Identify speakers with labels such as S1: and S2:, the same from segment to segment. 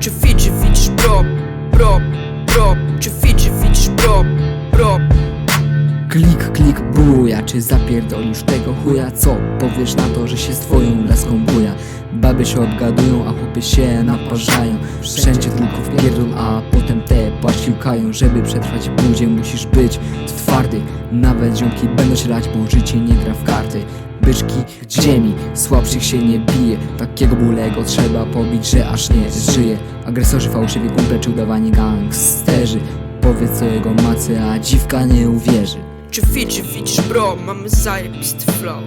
S1: Czy Fidży widzisz Czy Fidży widzisz
S2: Klik, klik, buja, czy zapierdolisz tego chuja? Co powiesz na to, że się z twoją laską buja? Baby się obgadują, a chłopy się naparzają. Wszędzie tylko wpierdol, a potem te pasiłkają Żeby przetrwać w budzie musisz być twardy Nawet ziomki będą się lać, bo życie nie gra w karty Byczki z ziemi, słabszych się nie bije Takiego bulego trzeba pobić, że aż nie żyje. Agresorzy, fałszywi kumple czy udawani gangsterzy. Powiedz co jego macy, a dziwka nie uwierzy.
S1: Czy Fidży widzisz bro, mamy zajebisty flow.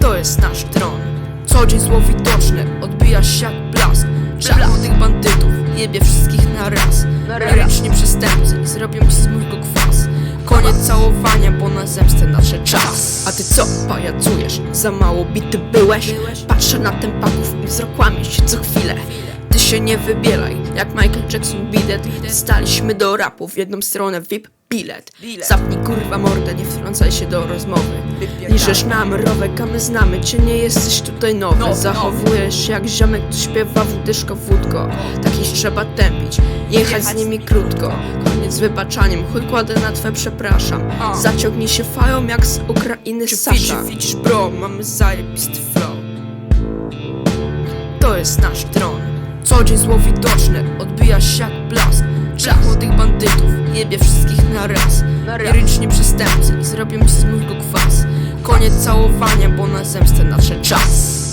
S1: To jest nasz tron Co dzień zło widoczne, odbija się jak blask. Młodych bandytów, jebie wszystkich na raz. Ręczni przestępcy, zrobią ci z mójgo kwas Koniec całowania, bo na zemstę nadszedł czas. A ty co, pajacujesz? Za mało bity byłeś? Patrzę na tempaków i wzrok łamie się co chwilę. Ty się nie wybielaj, jak Michael Jackson bidet Staliśmy do rapu w jedną stronę VIP bilet. Zapnij kurwa mordę, nie wtrącaj się do rozmowy Liżesz nam rowek, a my znamy cię, nie jesteś tutaj nowy. Zachowujesz jak ziomek, tu śpiewa wódyszko wódko Takich trzeba tępić, jechać z nimi krótko. Koniec z wybaczaniem, chuj kładę na twe przepraszam. Zaciągnij się fają jak z Ukrainy Sasza. widzisz bro, mamy zajebisty flow. To jest nasz tron Co dzień zło widoczne, odbija się jak blask Trzech młodych bandytów, jebie wszystkich na raz Liryczni przestępcy, zrobią ci z mózgu kwas. Koniec całowania, bo na zemstę nadszedł czas.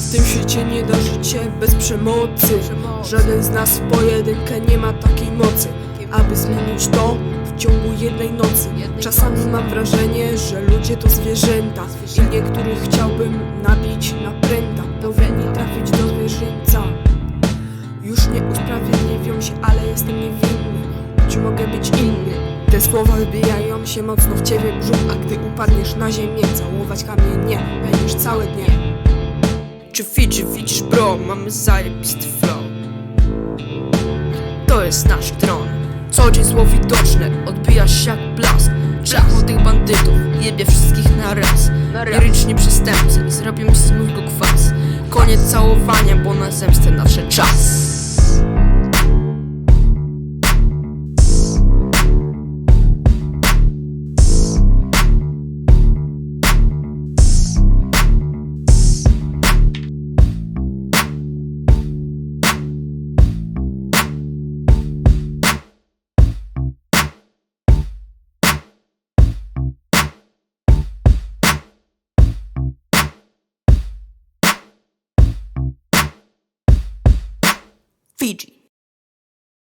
S3: W tym świecie nie da życie bez przemocy. Żaden z nas w pojedynkę nie ma takiej mocy. Aby zmienić to w ciągu jednej nocy. Czasami mam wrażenie, że ludzie to zwierzęta. I niektórych chciałbym nabić na pręta. Powinni trafić do zwierzęca Już nie usprawiedliwią się, ale jestem niewinny mogę być inny? Te słowa wbijają się mocno w ciebie brzuch A gdy upadniesz na ziemię, całować kamienie Będziesz całe dnie.
S1: Czy Fidży widzisz bro, mamy zajebisty flow. To jest nasz tron. Co dzień zło widoczne, odbija się jak blask. Trzech młodych bandytów, jebie wszystkich na raz. Liryczni przestępcy, zrobią ci z mózgu kwas. Koniec całowania, bo na zemstę nadszedł czas Fiji